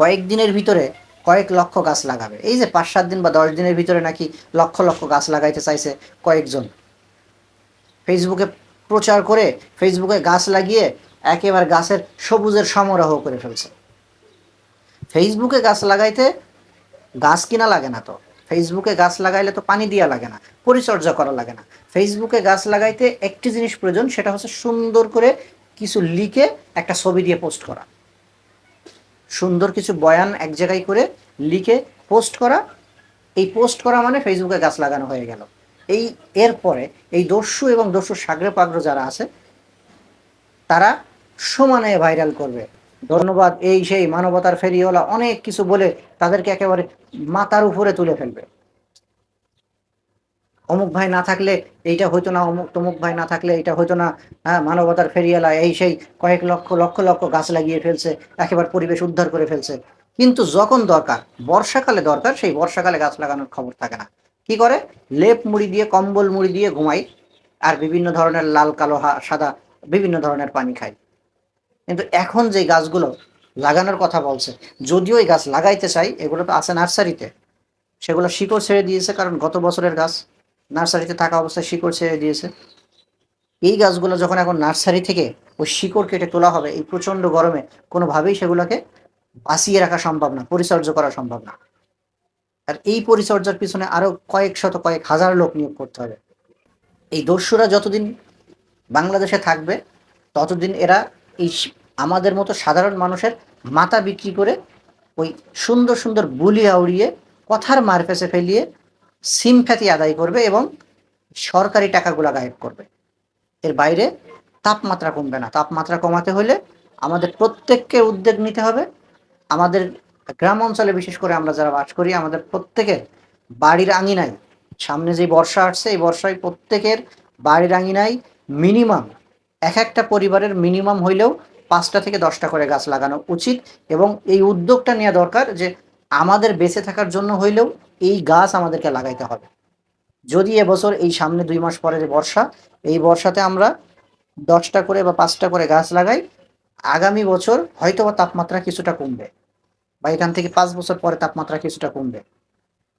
কয়েকদিনের ভিতরে কয়েক লক্ষ গাছ লাগাবে। এই যে পাঁচ সাত দিন বা দশ দিনের ভিতরে নাকি লক্ষ লক্ষ গাছ লাগাইতে চাইছে কয়েকজন। ফেসবুকে প্রচার করে ফেসবুকে গাছ লাগিয়ে একেবারে গাছের সবুজের সমারোহ করে ফেলছে। ফেসবুকে গাছ লাগাইতে গাছ কিনা লাগে না তো। ফেসবুকে গাছ লাগাইলে তো পানি দিয়া লাগে না, পরিচর্যা করা লাগে না। ফেসবুকে গাছ লাগাইতে একটি জিনিস প্রয়োজন, সেটা হচ্ছে সুন্দর করে কিছু লিখে একটা ছবি দিয়ে পোস্ট করা। সুন্দর কিছু বয়ান এক জায়গায় করে লিখে পোস্ট করা। এই পোস্ট করা মানে ফেসবুকে গাছ লাগানো হয়ে গেল। এই এরপরে এই দস্যু এবং দস্যু সাগরে পাগ্র যারা আছে, তারা সমানে ভাইরাল করবে। ধন্যবাদ, এই সেই মানবতার ফেরিওয়ালা অনেক কিছু বলে তাদেরকে একেবারে মাথার উপরে তুলে ফেলবে। অমুক ভাই না থাকলে এইটা হইতো না, অমুক তমুক ভাই না থাকলে এটা হইতো না। হ্যাঁ মানবতার ফেরিওয়ালা এই সেই কয়েক লক্ষ লক্ষ লক্ষ গাছ লাগিয়ে ফেলছে, একেবারে পরিবেশ উদ্ধার করে ফেলছে। কিন্তু যখন দরকার, বর্ষাকালে দরকার, সেই বর্ষাকালে গাছ লাগানোর খবর থাকে না। কি করে? লেপ মুড়ি দিয়ে, কম্বল মুড়ি দিয়ে ঘুমাই আর বিভিন্ন ধরনের লাল, কালো সাদা বিভিন্ন ধরনের পানি খাই। কিন্তু এখন যে গাছগুলো লাগানোর কথা বলছে, যদিও এই গাছ লাগাইতে চাই, এগুলো তো আছে নার্সারিতে। সেগুলো শিকড় ছেড়ে দিয়েছে কারণ গত বছরের গাছ। নার্সারিতে থাকা অবস্থায় শিকড় ছেড়ে দিয়েছে। এই গাছগুলো যখন এখন নার্সারি থেকে ওই শিকড় কেটে তোলা হবে, এই প্রচণ্ড গরমে, কোনোভাবেই সেগুলোকে বাঁচিয়ে রাখা সম্ভব না, পরিচর্যা করা সম্ভব না। আর এই পরিচর্যার পিছনে আরও কয়েক শত, কয়েক হাজার লোক নিয়োগ করতে হবে। এই দস্যুরা যতদিন বাংলাদেশে থাকবে, ততদিন এরা এই আমাদের মতো সাধারণ মানুষের মাথা বিক্রি করে ওই সুন্দর সুন্দর বুলি আউড়িয়ে কথার মারফেসে ফেলিয়ে সিমখ্যাতি আদায় করবে এবং সরকারি টাকাগুলো গায়েব করবে। এর বাইরে তাপমাত্রা কমবে না। তাপমাত্রা কমাতে হলে আমাদের প্রত্যেককে উদ্যোগ নিতে হবে। আমাদের গ্রাম অঞ্চলে বিশেষ করে আমরা যারা বাস করি, আমাদের প্রত্যেকের বাড়ির আঙিনায়, সামনে যে বর্ষা আসছে, এই বর্ষায় প্রত্যেকের বাড়ির আঙিনায় মিনিমাম এক একটা পরিবারের মিনিমাম হইলেও পাঁচটা থেকে দশটা করে গাছ লাগানো উচিত এবং এই উদ্যোগটা নেওয়া দরকার যে আমাদের বেঁচে থাকার জন্য হইলেও এই গাছ আমাদেরকে লাগাইতে হবে। যদি এবছর এই সামনে দুই মাস পরে যে বর্ষা, এই বর্ষাতে আমরা দশটা করে বা পাঁচটা করে গাছ লাগাই, আগামী বছর হয়তো বা তাপমাত্রা কিছুটা কমবে বা এখান থেকে পাঁচ বছর পরে তাপমাত্রা কিছুটা কমবে।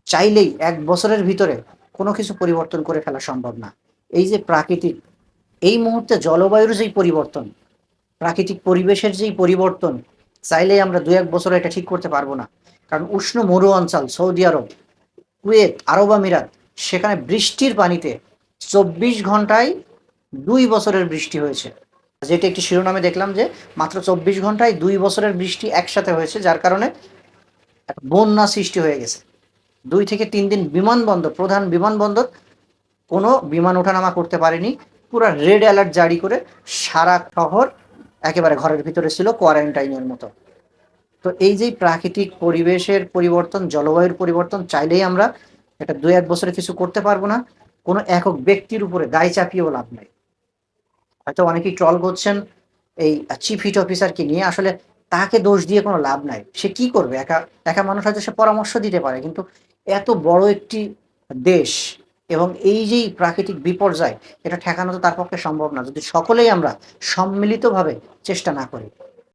চাইলেই এক বছরের ভিতরে কোনো কিছু পরিবর্তন করে ফেলা সম্ভব না। এই যে প্রাকৃতিক, এই মুহূর্তে জলবায়ুর যেই পরিবর্তন, প্রাকৃতিক পরিবেশের যেই পরিবর্তন, চাইলেই আমরা দু এক বছরে এটা ঠিক করতে পারব না। কারণ উষ্ণ মরু অঞ্চল সৌদি আরব, কুয়েত, আরব আমিরাত, সেখানে বৃষ্টির পানিতে চব্বিশ ঘন্টায় দুই বছরের বৃষ্টি হয়েছে। যেটি একটি শিরোনামে দেখলাম যে মাত্র চব্বিশ ঘন্টায় দুই বছরের বৃষ্টি একসাথে হয়েছে, যার কারণে বন্যা সৃষ্টি হয়ে গেছে। দুই থেকে তিন দিন বিমানবন্দর, প্রধান বিমানবন্দর, কোনো বিমান ওঠানামা করতে পারেনি। পুরো রেড অ্যালার্ট জারি করে সারা শহর একেবারে ঘরের ভিতরে ছিল, কোয়ারেন্টাইনের মতো। তো এই যে প্রাকৃতিক পরিবেশের পরিবর্তন, জলবায়ুর পরিবর্তন, চাইলেই আমরা এটা দুই এক বছরে কিছু করতে পারব না। কোনো একক ব্যক্তির উপরে গায়ে চাপিয়েও লাভ নাই। হয়তো অনেকেই ট্রল করছেন, এই চিফ হিট অফিসারকে নিয়ে। আসলে তাকে দোষ দিয়ে কোনো লাভ নাই। সে কি করবে? একা একা মানুষ হয়তো সে পরামর্শ দিতে পারে, কিন্তু এত বড় একটি দেশ এবং এই যেই প্রাকৃতিক বিপর্যয়, এটা ঠেকানো তো তার পক্ষে সম্ভব না। যদি সকলেই আমরা সম্মিলিতভাবে চেষ্টা না করি